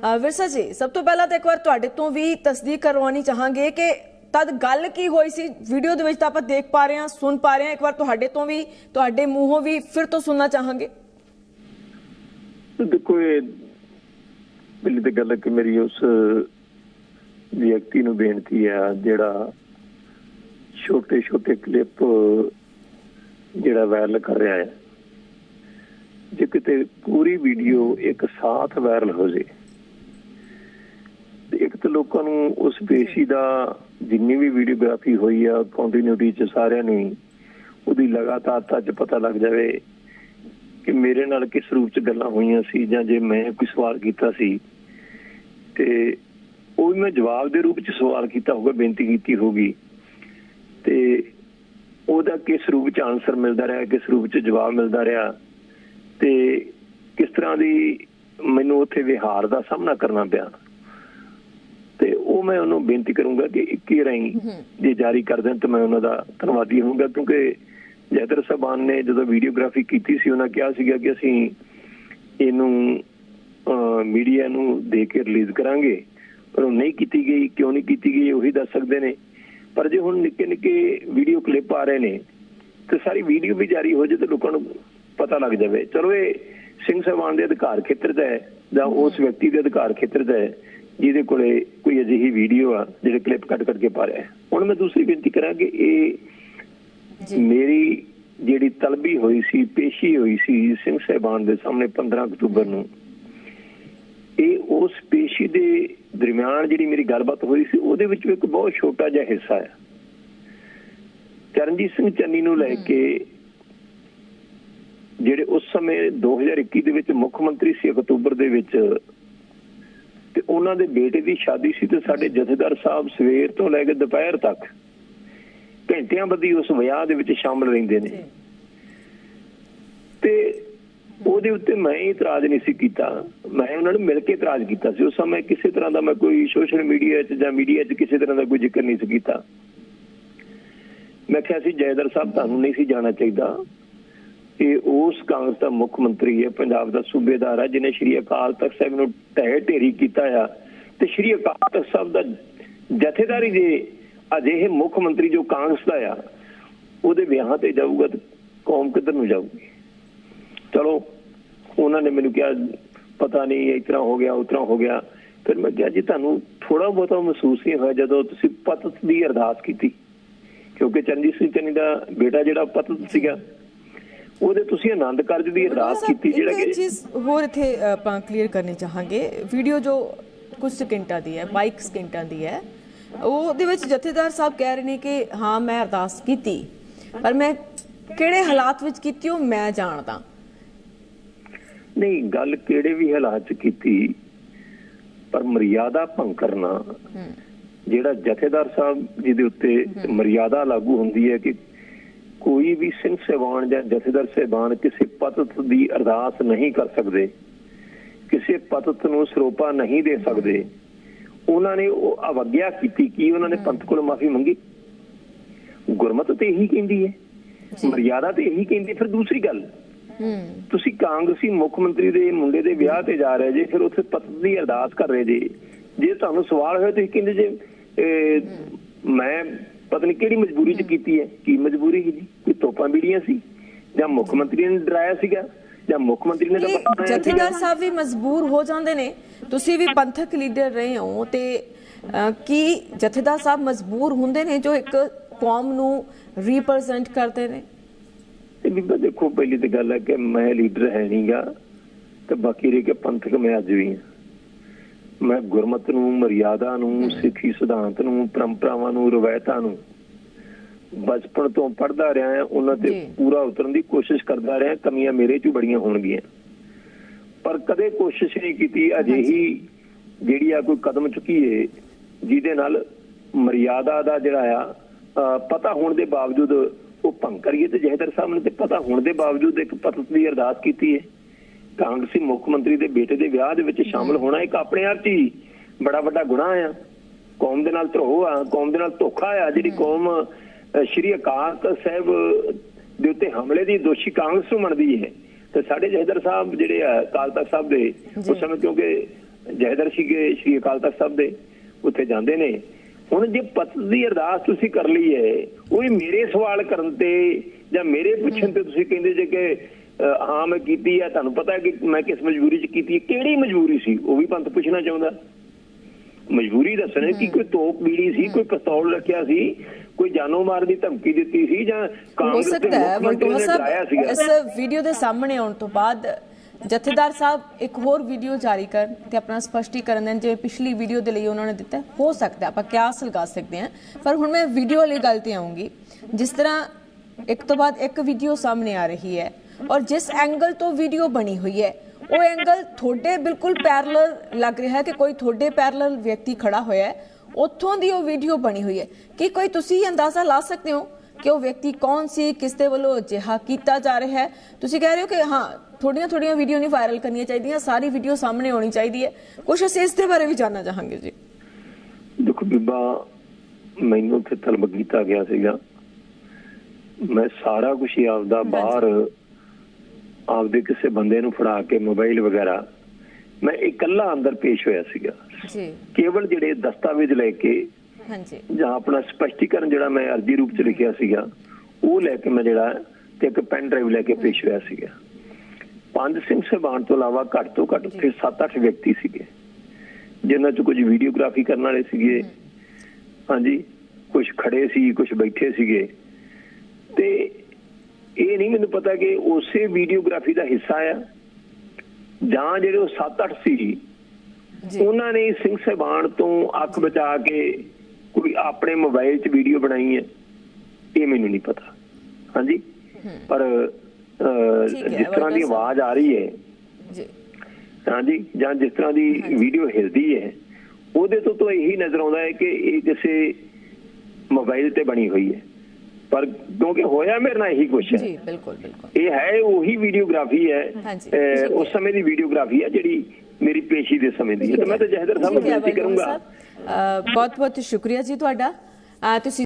ਵਿਰਸਾ ਜੀ, ਸਭ ਤੋਂ ਪਹਿਲਾਂ ਤਾਂ ਇੱਕ ਵਾਰ ਤੁਹਾਡੇ ਤੋਂ ਵੀ ਤਸਦੀਕ ਕਰਵਾਉਣੀ ਚਾਹਾਂਗੇ ਕਿ ਤਦ ਗੱਲ ਕੀ ਹੋਈ ਸੀ? ਵੀਡੀਓ ਦੇ ਵਿੱਚ ਤਾਂ ਆਪਾਂ ਦੇਖ ਪਾ ਰਹੇ ਹਾਂ, ਸੁਣ ਪਾ ਰਹੇ ਹਾਂ। ਇੱਕ ਵਾਰ ਤੁਹਾਡੇ ਤੋਂ ਵੀ, ਤੁਹਾਡੇ ਮੂੰਹੋਂ ਵੀ ਫਿਰ ਤੋਂ ਸੁਣਨਾ ਚਾਹਾਂਗੇ। ਦੇਖੋ, ਇਹ ਪਹਿਲੀ ਤਾਂ ਗੱਲ ਕਿ ਮੇਰੀ ਉਸ ਵਿਅਕਤੀ ਨੂੰ ਬੇਨਤੀ ਹੈ, ਜਿਹੜਾ ਛੋਟੇ ਛੋਟੇ ਕਲਿੱਪ ਜਿਹੜਾ ਵਾਇਰਲ ਕਰ ਰਿਹਾ ਹੈ, ਜੇ ਕਿਤੇ ਪੂਰੀ ਵੀਡੀਓ ਇੱਕ ਸਾਥ ਵਾਇਰਲ ਹੋ ਜੇ ਇੱਕ ਤਾਂ ਲੋਕਾਂ ਨੂੰ ਉਸ ਪੇਸ਼ੀ ਦਾ ਜਿੰਨੀ ਵੀ ਵੀਡੀਓਗ੍ਰਾਫੀ ਹੋਈ ਆ ਕੰਟੀਨਿਊਟੀ ਚ ਸਾਰਿਆਂ ਨੂੰ ਉਹਦੀ ਲਗਾਤਾਰਤਾ ਚ ਪਤਾ ਲੱਗ ਜਾਵੇ ਕਿ ਮੇਰੇ ਨਾਲ ਕਿਸ ਰੂਪ ਚ ਗੱਲਾਂ ਹੋਈਆਂ ਸੀ ਜਾਂ ਜੇ ਮੈਂ ਕੋਈ ਸਵਾਲ ਕੀਤਾ ਸੀ, ਤੇ ਉਹ ਮੈਂ ਜਵਾਬ ਦੇ ਰੂਪ ਚ ਸਵਾਲ ਕੀਤਾ ਹੋਗਾ ਬੇਨਤੀ ਕੀਤੀ ਹੋਗੀ ਤੇ ਉਹਦਾ ਕਿਸ ਰੂਪ ਚ ਆਨਸਰ ਮਿਲਦਾ ਰਿਹਾ, ਕਿਸ ਰੂਪ ਚ ਜਵਾਬ ਮਿਲਦਾ ਰਿਹਾ, ਤੇ ਕਿਸ ਤਰ੍ਹਾਂ ਦੀ ਮੈਨੂੰ ਉੱਥੇ ਵਿਹਾਰ ਦਾ ਸਾਹਮਣਾ ਕਰਨਾ ਪਿਆ। ਮੈਂ ਉਹਨੂੰ ਬੇਨਤੀ ਕਰੂੰਗਾ ਕਿ 21 ਰਾਈ ਜੇ ਜਾਰੀ ਕਰ ਦੇਣ ਤਾਂ ਮੈਂ ਉਹਨਾਂ ਦਾ ਧੰਨਵਾਦੀ ਹੋਊਂਗਾ ਕਿਉਂਕਿ ਜੈਦਰ ਸਾਹਿਬਾਨ ਨੇ ਜਦੋਂ ਵੀਡੀਓਗ੍ਰਾਫੀ ਕੀਤੀ ਸੀ ਉਹਨਾਂ ਕਿਹਾ ਸੀਗਾ ਕਿ ਅਸੀਂ ਇਹਨੂੰ ਮੀਡੀਆ ਨੂੰ ਦੇ ਕੇ ਰਿਲੀਜ਼ ਕਰਾਂਗੇ। ਪਰ ਉਹ ਨਹੀਂ ਕੀਤੀ ਗਈ ਕਿਉਂ ਨਹੀਂ ਕੀਤੀ ਗਈ ਉਹੀ ਦੱਸ ਸਕਦੇ ਨੇ। ਪਰ ਜੇ ਹੁਣ ਨਿੱਕੇ ਨਿੱਕੇ ਵੀਡੀਓ ਕਲਿੱਪ ਆ ਰਹੇ ਨੇ ਤੇ ਸਾਰੀ ਵੀਡੀਓ ਵੀ ਜਾਰੀ ਹੋ ਜੇ ਤੇ ਲੋਕਾਂ ਨੂੰ ਪਤਾ ਲੱਗ ਜਾਵੇ। ਚਲੋ ਇਹ ਸਿੰਘ ਸਾਹਿਬਾਨ ਦੇ ਅਧਿਕਾਰ ਖੇਤਰ ਦਾ ਹੈ ਜਾਂ ਉਸ ਵਿਅਕਤੀ ਦੇ ਅਧਿਕਾਰ ਖੇਤਰ ਦਾ ਹੈ ਜਿਹਦੇ ਕੋਲੇ ਕੋਈ ਅਜਿਹੀ ਵੀਡੀਓ ਆ ਜਿਹੜੇ ਕਲਿੱਪ ਕੱਟ ਕੱਟ ਕੇ ਪਾ ਰਿਹਾ ਹੈ। ਹੁਣ ਮੈਂ ਦੂਸਰੀ ਬੇਨਤੀ ਕਰਾਂ ਕਿ ਇਹ ਮੇਰੀ ਜਿਹੜੀ ਤਲਬੀ ਹੋਈ ਸੀ ਪੇਸ਼ੀ ਹੋਈ ਸੀ ਸਿੰਘ ਸਾਹਿਬਾਨ ਦੇ ਸਾਹਮਣੇ 15 ਅਕਤੂਬਰ ਨੂੰ ਇਹ ਉਸ ਪੇਸ਼ੀ ਦੇ ਦਰਮਿਆਨ ਜਿਹੜੀ ਮੇਰੀ ਗੱਲਬਾਤ ਹੋਈ ਸੀ ਉਹਦੇ ਵਿੱਚ ਇੱਕ ਬਹੁਤ ਛੋਟਾ ਜਿਹਾ ਹਿੱਸਾ ਹੈ। ਚਰਨਜੀਤ ਸਿੰਘ ਚੰਨੀ ਨੂੰ ਲੈ ਕੇ ਜਿਹੜੇ ਉਸ ਸਮੇਂ 2021 ਦੇ ਵਿੱਚ ਮੁੱਖ ਮੰਤਰੀ ਸੀ ਅਕਤੂਬਰ ਦੇ ਵਿੱਚ ਤੇ ਉਹਨਾਂ ਦੇ ਬੇਟੇ ਦੀ ਸ਼ਾਦੀ ਸੀ ਤੇ ਸਾਡੇ ਜਥੇਦਾਰ ਸਾਹਿਬ ਸਵੇਰ ਤੋਂ ਲੈ ਕੇ ਦੁਪਹਿਰ ਤੱਕ ਘੰਟਿਆਂ ਬੱਧੀ ਉਸ ਵਿਆਹ ਦੇ ਵਿੱਚ ਸ਼ਾਮਲ ਰਹਿੰਦੇ ਨੇ। ਤੇ ਉਹਦੇ ਉੱਤੇ ਮੈਂ ਇਤਰਾਜ਼ ਨਹੀਂ ਸੀ ਕੀਤਾ। ਮੈਂ ਉਹਨਾਂ ਨੂੰ ਮਿਲ ਕੇ ਇਤਰਾਜ਼ ਕੀਤਾ ਸੀ। ਉਸ ਸਮੇਂ ਕਿਸੇ ਤਰ੍ਹਾਂ ਦਾ ਮੈਂ ਕੋਈ ਸੋਸ਼ਲ ਮੀਡੀਆ 'ਚ ਜਾਂ ਮੀਡੀਆ 'ਚ ਕਿਸੇ ਤਰ੍ਹਾਂ ਦਾ ਕੋਈ ਜ਼ਿਕਰ ਨਹੀਂ ਸੀ ਕੀਤਾ। ਮੈਂ ਕਿਹਾ ਸੀ, ਜੈਦਰ ਸਾਹਿਬ, ਤੁਹਾਨੂੰ ਨਹੀਂ ਸੀ ਜਾਣਾ ਚਾਹੀਦਾ। ਇਹ ਉਸ ਕਾਂਗਰਸ ਦਾ ਮੁੱਖ ਮੰਤਰੀ ਹੈ, ਪੰਜਾਬ ਦਾ ਸੂਬੇਦਾਰ ਹੈ ਜਿਨੇ ਸ਼੍ਰੀ ਅਕਾਲ ਤਖਤ ਸਾਹਿਬ ਨੂੰ ਢਹਿ ਢੇਰੀ ਕੀਤਾ ਆ। ਤੇ ਸ਼੍ਰੀ ਅਕਾਲ ਤਖਤ ਸਾਹਿਬ ਦਾ ਜਥੇਦਾਰੀ ਦੇ ਅਜਿਹੇ ਮੁੱਖ ਮੰਤਰੀ ਜੋ ਕਾਂਗਰਸ ਦਾ ਆ, ਉਹਦੇ ਵਿਆਹਾਂ ਤੇ ਜਾਊਗਾ ਤੇ ਕੌਮ ਕਿੱਧਰ ਨੂੰ ਜਾਊਗੀ? ਚਲੋ, ਉਹਨਾਂ ਨੇ ਮੈਨੂੰ ਕਿਹਾ, ਪਤਾ ਨਹੀਂ ਇਸ ਤਰ੍ਹਾਂ ਹੋ ਗਿਆ ਉਸ ਤਰ੍ਹਾਂ ਹੋ ਗਿਆ। ਫਿਰ ਮੈਂ ਕਿਹਾ ਜੀ, ਤੁਹਾਨੂੰ ਥੋੜਾ ਬਹੁਤਾ ਮਹਿਸੂਸ ਨਹੀਂ ਹੋਇਆ ਜਦੋਂ ਤੁਸੀਂ ਪਤਤ ਦੀ ਅਰਦਾਸ ਕੀਤੀ? ਕਿਉਂਕਿ ਚਰਨਜੀਤ ਸਿੰਘ ਚੰਨੀ ਦਾ ਬੇਟਾ ਜਿਹੜਾ ਪਤਤ ਸੀਗਾ ਉਹਦੇ ਤੁਸੀਂ ਆਨੰਦ ਕਾਰਜ ਦੀ ਅਰਦਾਸ ਕੀਤੀ ਜਿਹੜਾ ਕਿ ਚੀਜ਼ ਹੋਰ ਇੱਥੇ ਆਪਾਂ ਕਲੀਅਰ ਕਰਨੀ ਚਾਹਾਂਗੇ। ਵੀਡੀਓ ਜੋ ਕੁਝ ਸਕਿੰਟਾਂ ਦੀ ਹੈ 22 ਸਕਿੰਟਾਂ ਦੀ ਹੈ ਉਹਦੇ ਵਿੱਚ ਜਥੇਦਾਰ ਸਾਹਿਬ ਕਹਿ ਰਹੇ ਨੇ ਕਿ ਹਾਂ ਮੈਂ ਅਰਦਾਸ ਕੀਤੀ ਪਰ ਮੈਂ ਕਿਹੜੇ ਹਾਲਾਤ ਵਿੱਚ ਕੀਤੀ ਉਹ ਮੈਂ ਜਾਣਦਾ। ਨਹੀਂ ਗੱਲ ਕਿਹੜੇ ਵੀ ਹਾਲਾਤ ਚ ਕੀਤੀ ਪਰ ਮਰਿਆਦਾ ਭੰਗ ਕਰਨਾ ਜਿਹੜਾ ਜਥੇਦਾਰ ਸਾਹਿਬ ਜਿਹਦੇ ਉੱਤੇ ਮਰਿਆਦਾ ਲਾਗੂ ਹੁੰਦੀ ਹੈ ਕਿ ਕੋਈ ਵੀ ਸਿੰਘ ਸਹਿਬਾਨ ਜਾਂ ਜਥੇਦਾਰ ਸਹਿਬਾਨ ਕਿਸੇ ਪਤਤ ਦੀ ਅਰਦਾਸ ਨਹੀਂ ਕਰ ਸਕਦੇ ਕਿਸੇ ਪਤਤ ਨੂੰ ਸਰੋਪਾ ਨਹੀਂ ਦੇ ਸਕਦੇ ਉਹਨਾਂ ਨੇ ਉਹ ਅਵਗਿਆ ਕੀਤੀ ਕੀ ਉਹਨਾਂ ਨੇ ਪੰਥ ਕੋਲ ਮਾਫੀ ਮੰਗੀ? ਗੁਰਮਤ ਤੇ ਇਹੀ ਕਹਿੰਦੀ ਹੈ ਮਰਿਆਦਾ ਤੇ ਇਹੀ ਕਹਿੰਦੀ ਫਿਰ ਦੂਸਰੀ ਗੱਲ ਤੁਸੀਂ ਕਾਂਗਰਸੀ ਮੁੱਖ ਮੰਤਰੀ ਦੇ ਮੁੰਡੇ ਦੇ ਵਿਆਹ ਤੇ ਜਾ ਰਹੇ ਜੇ ਫਿਰ ਉੱਥੇ ਪਤਤ ਦੀ ਅਰਦਾਸ ਕਰ ਰਹੇ ਜੇ ਜੇ ਤੁਹਾਨੂੰ ਸਵਾਲ ਹੋਇਆ ਤੁਸੀਂ ਕਹਿੰਦੇ ਜੇ ਮੈਂ ਪਤਾ ਨਹੀਂ ਕਿਹੜੀ ਮਜਬੂਰੀ ਚ ਕੀਤੀ ਹੈ ਕੀ ਮਜਬੂਰੀ ਸੀ ਜੀ? ਕੋਈ ਤੋਪਾਂ ਬੀੜੀਆਂ ਸੀ? ਜਾਂ ਮੁੱਖ ਮੰਤਰੀ ਨੇ ਡਰਾਇਆ ਸੀਗਾ? ਜਾਂ ਮੁੱਖ ਮੰਤਰੀ ਨੇ ਤਾਂ। ਜਥੇਦਾਰ ਸਾਹਿਬ ਵੀ ਮਜਬੂਰ ਹੋ ਜਾਂਦੇ ਨੇ। ਤੁਸੀਂ ਵੀ ਪੰਥਕ ਲੀਡਰ ਰਹੇ ਹੋ ਤੇ ਕੀ ਜਥੇਦਾਰ ਸਾਹਿਬ ਮਜਬੂਰ ਹੁੰਦੇ ਨੇ ਜੋ ਇੱਕ ਕੌਮ ਨੂੰ ਰਿਪਰੈਜ਼ੈਂਟ ਕਰਦੇ ਨੇ? ਤੇ ਬੀਬਾ ਦੇਖੋ ਪਹਿਲੀ ਤੇ ਗੱਲ ਹੈ ਕਿ ਮੈਂ ਲੀਡਰ ਹੈ ਨਹੀਂਗਾ ਤੇ ਬਾਕੀ ਰਹਿ ਕੇ ਪੰਥਕ ਮੈਂ ਅੱਜ ਵੀ ਹਾਂ। ਮੈਂ ਗੁਰਮਤ ਨੂੰ ਮਰਿਆਦਾ ਨੂੰ ਸਿੱਖੀ ਸਿਧਾਂਤ ਨੂੰ ਪਰੰਪਰਾਵਾਂ ਨੂੰ ਰਵਾਇਤਾਂ ਨੂੰ ਬਚਪਨ ਤੋਂ ਪੜ੍ਹਦਾ ਰਿਹਾ ਹਾਂ ਉਹਨਾਂ ਤੇ। ਪੂਰਾ ਉਤਰਨ ਦੀ ਕੋਸ਼ਿਸ਼ ਕਰਦਾ ਰਿਹਾ ਕਮੀਆਂ ਮੇਰੇ 'ਚ ਬੜੀਆਂ ਹੋਣਗੀਆਂ। ਪਰ ਕਦੇ ਕੋਸ਼ਿਸ਼ ਨਹੀਂ ਕੀਤੀ ਅਜਿਹੀ ਜਿਹੜੀ ਆ ਕੋਈ ਕਦਮ ਚੁੱਕੀਏ ਜਿਹਦੇ ਨਾਲ ਮਰਿਆਦਾ ਦਾ ਜਿਹੜਾ ਆ ਪਤਾ ਹੋਣ ਦੇ ਬਾਵਜੂਦ ਉਹ ਭੰਗ ਕਰੀਏ ਤੇ ਜਹਦਰ ਸਾਹਿਬ ਨੇ ਤੇ ਪਤਾ ਹੋਣ ਦੇ ਬਾਵਜੂਦ ਇੱਕ ਪਤਤ ਦੀ ਅਰਦਾਸ ਕੀਤੀ ਹੈ ਕਾਂਗਰਸੀ ਮੁੱਖ ਮੰਤਰੀ ਦੇ ਬੇਟੇ ਦੇ ਵਿਆਹ ਦੇ ਵਿੱਚ ਸ਼ਾਮਲ ਹੋਣਾ ਇੱਕ ਆਪਣੇ ਆਪ 'ਚ ਹੀ ਬੜਾ ਵੱਡਾ ਗੁਨਾਹ ਆ। ਕੌਮ ਦੇ ਨਾਲ ਧਰੋਹ ਆ ਕੌਮ ਦੇ ਨਾਲ ਧੋਖਾ ਆ ਜਿਹੜੀ ਕੌਮ ਸ਼੍ਰੀ ਅਕਾਲ ਸਾਹਿਬ ਦੇ ਉੱਤੇ ਹਮਲੇ ਦੀ ਦੋਸ਼ੀ ਕਾਂਗਰਸ ਨੂੰ ਮੰਨਦੀ ਹੈ। ਤੇ ਸਾਡੇ ਜਹਦਰ ਸਾਹਿਬ ਜਿਹੜੇ ਆ ਅਕਾਲ ਤਖਤ ਸਾਹਿਬ ਦੇ ਉਸ ਸਮੇਂ ਕਿਉਂਕਿ ਜਹਦਰ ਸੀਗੇ ਸ਼੍ਰੀ ਅਕਾਲ ਤਖਤ ਸਾਹਿਬ ਦੇ ਉੱਥੇ ਜਾਂਦੇ ਨੇ। ਹੁਣ ਜੇ ਪਤ ਦੀ ਅਰਦਾਸ ਤੁਸੀਂ ਕਰ ਲਈ ਹੈ ਉਹ ਮੇਰੇ ਸਵਾਲ ਕਰਨ ਤੇ ਜਾਂ ਮੇਰੇ ਪੁੱਛਣ ਤੇ ਤੁਸੀਂ ਕਹਿੰਦੇ ਜੇ ਕਿ ਹਾਂ ਮੈਂ ਕੀਤੀ ਹੈ ਤੁਹਾਨੂੰ ਪਤਾ ਕਿ ਮੈਂ ਕਿਸ ਮਜਬੂਰੀ 'ਚ ਕੀਤੀ ਹੈ? ਕਿਹੜੀ ਮਜਬੂਰੀ ਸੀ? ਉਹ ਵੀ ਪੰਥ ਪੁੱਛਣਾ ਚਾਹੁੰਦਾ। ਮਜਬੂਰੀ ਦੱਸਣੇ ਕਿ ਕੋਈ ਤੋਪ ਬੀੜੀ ਸੀ ਕੋਈ ਪਿਸਤੌਲ ਰੱਖਿਆ ਸੀ ਕੋਈ ਜਾਨੋਂ ਮਾਰ ਦੀ ਧਮਕੀ ਦਿੱਤੀ ਸੀ ਜਾਂ ਕਾਂਗਰਸ ਦੇ ਡਰਾਇਆ ਸਾਹਿਬ ਇਸ ਵੀਡੀਓ ਦੇ ਸਾਹਮਣੇ ਆਉਣ ਤੋਂ ਬਾਅਦ ਜਥੇਦਾਰ ਸਾਹਿਬ ਇੱਕ ਹੋਰ ਵੀਡੀਓ ਜਾਰੀ ਕਰਨ ਤੇ ਆਪਣਾ ਸਪਸ਼ਟੀਕਰਨ ਦੇਣ ਜਿਵੇਂ ਪਿਛਲੀ ਵੀਡੀਓ ਦੇ ਲਈ ਉਹਨਾਂ ਨੇ ਦਿੱਤਾ ਹੈ। ਸਕਦਾ ਆਪਾਂ ਕਿਆਸ ਲਗਾ ਸਕਦੇ ਹਾਂ। ਪਰ ਹੁਣ ਮੈਂ ਵੀਡੀਓ ਵਾਲੀ ਗੱਲ ਤੇ ਆਉਂਗੀ। ਜਿਸ ਤਰ੍ਹਾਂ ਇੱਕ ਤੋਂ ਬਾਅਦ ਇੱਕ ਵੀਡੀਓ ਸਾਹਮਣੇ ਆ ਰਹੀ ਹੈ। ਔਰ ਜਿਸ ਐਂਗਲ ਤੋਂ ਵੀਡੀਓ ਬਣੀ ਹੋਈ ਹੈ ਉਹ ਐਂਗਲ ਤੁਹਾਡੇ ਬਿਲਕੁਲ ਪੈਰਲਲ ਲੱਗ ਰਿਹਾ ਹੈ ਕਿ ਕੋਈ ਤੁਹਾਡੇ ਪੈਰਲਲ ਵਿਅਕਤੀ ਖੜਾ ਹੋਇਆ ਹੈ ਉੱਥੋਂ ਦੀ ਉਹ ਵੀਡੀਓ ਬਣੀ ਹੋਈ ਹੈ। ਕੀ ਕੋਈ ਤੁਸੀਂ ਅੰਦਾਜ਼ਾ ਲਾ ਸਕਦੇ ਹੋ ਕਿ ਉਹ ਵਿਅਕਤੀ ਕੌਣ ਸੀ ਕਿਸ ਦੇ ਵੱਲੋਂ ਅਜਿਹਾ ਕੀਤਾ ਜਾ ਰਿਹਾ ਹੈ? ਤੁਸੀਂ ਕਹਿ ਰਹੇ ਹੋ ਕਿ ਹਾਂ ਥੋੜੀਆਂ ਥੋੜੀਆਂ ਵੀਡੀਓ ਨਹੀਂ ਵਾਇਰਲ ਕਰਨੀਆਂ ਚਾਹੀਦੀਆਂ ਸਾਰੀ ਵੀਡੀਓ ਸਾਹਮਣੇ ਆਉਣੀ ਚਾਹੀਦੀ ਹੈ। ਕੁਝ ਅਸੀਂ ਇਸ ਦੇ ਬਾਰੇ ਵੀ ਜਾਨਣਾ ਚਾਹਾਂਗੇ ਜੀ। ਦੇਖੋ ਬੀਬਾ ਮੈਨੂੰ ਤੇ ਤਲਬ ਕੀਤਾ ਗਿਆ ਸੀਗਾ। ਮੈਂ ਸਾਰਾ ਕੁਝ ਆਪਦਾ ਬਾਹਰ ਆਪਦੇ ਕਿਸੇ ਬੰਦੇ ਨੂੰ ਫੜਾ ਕੇ ਮੋਬਾਈਲ ਵਗੈਰਾ ਮੈਂ ਇਕੱਲਾ ਅੰਦਰ ਪੇਸ਼ ਹੋਇਆ ਸੀਗਾ। ਜੀ। ਕੇਵਲ ਜਿਹੜੇ ਦਸਤਾਵੇਜ਼ ਲੈ ਕੇ ਹਾਂਜੀ। ਜਾਂ ਆਪਣਾ ਸਪਸ਼ਟੀਕਰਨ ਜਿਹੜਾ ਮੈਂ ਅਰਜੀ ਰੂਪ ਚ ਲਿਖਿਆ ਸੀਗਾ ਉਹ ਲੈ ਕੇ ਮੈਂ ਜਿਹੜਾ ਤੇ ਇੱਕ ਪੈਨ ਡਰਾਈਵ ਲੈ ਕੇ ਪੇਸ਼ ਹੋਇਆ ਸੀਗਾ। ਪੰਜ ਸਿੰਘ ਸਹਿਬਾਨ ਤੋਂ ਇਲਾਵਾ ਘੱਟ ਤੋਂ ਘੱਟ ਉੱਥੇ 7-8 ਵਿਅਕਤੀ ਸੀਗੇ ਜਿਨ੍ਹਾਂ ਚ ਕੁਝ ਵੀਡੀਓਗ੍ਰਾਫੀ ਕਰਨ ਵਾਲੇ ਸੀਗੇ। ਹਾਂਜੀ ਕੁਝ ਖੜੇ ਸੀ ਕੁਝ ਬੈਠੇ ਸੀਗੇ। ਤੇ ਇਹ ਨਹੀਂ ਮੈਨੂੰ ਪਤਾ ਕਿ ਉਸੇ ਵੀਡੀਓਗ੍ਰਾਫੀ ਦਾ ਹਿੱਸਾ ਆ ਜਾਂ ਜਿਹੜੇ ਉਹ 7-8 ਸੀ ਜੀ। ਉਹਨਾਂ ਨੇ ਸਿੰਘ ਸਹਿਬਾਨ ਤੋਂ ਅੱਖ ਬਚਾ ਕੇ ਕੋਈ ਆਪਣੇ ਮੋਬਾਈਲ 'ਚ ਵੀਡੀਓ ਬਣਾਈ ਹੈ ਇਹ ਮੈਨੂੰ ਨਹੀਂ ਪਤਾ। ਹਾਂਜੀ? ਪਰ ਜਿਸ ਤਰ੍ਹਾਂ ਦੀ। ਆਵਾਜ਼ ਆ ਰਹੀ ਹੈ ਜੀ। ਹਾਂਜੀ ਜਾਂ ਜਿਸ ਤਰ੍ਹਾਂ ਦੀ ਵੀਡੀਓ ਹਿਲਦੀ ਹੈ ਉਹਦੇ ਤੋਂ ਤਾਂ ਇਹੀ ਨਜ਼ਰ ਆਉਂਦਾ ਹੈ ਕਿ ਇਹ ਕਿਸੇ ਮੋਬਾਈਲ ਤੇ ਬਣੀ ਹੋਈ ਹੈ। ਪਰ ਕਿਉਂਕਿ ਹੋਇਆ ਮੇਰੇ ਨਾਲ ਇਹੀ ਕੁਛ ਹੈ। ਜੀ ਬਿਲਕੁਲ ਬਿਲਕੁਲ। ਇਹ ਹੈ ਉਹੀ ਵੀਡੀਓਗ੍ਰਾਫੀ ਹੈ। ਉਸ ਸਮੇਂ ਦੀ ਵੀਡੀਓਗ੍ਰਾਫੀ ਹੈ ਜਿਹੜੀ ਮੇਰੀ ਪੇਸ਼ੀ ਦੇ ਸਮੇਂ ਦੀ ਹੈ। ਤੇ ਮੈਂ ਤਾਂ ਜਹਦਰ ਸਾਹਿਬ ਨੂੰ ਬੇਨਤੀ ਕਰੂੰਗਾ। ਬਹੁਤ ਬਹੁਤ ਸ਼ੁਕਰੀਆ ਜੀ ਤੁਹਾਡਾ। ਤੁਸੀਂ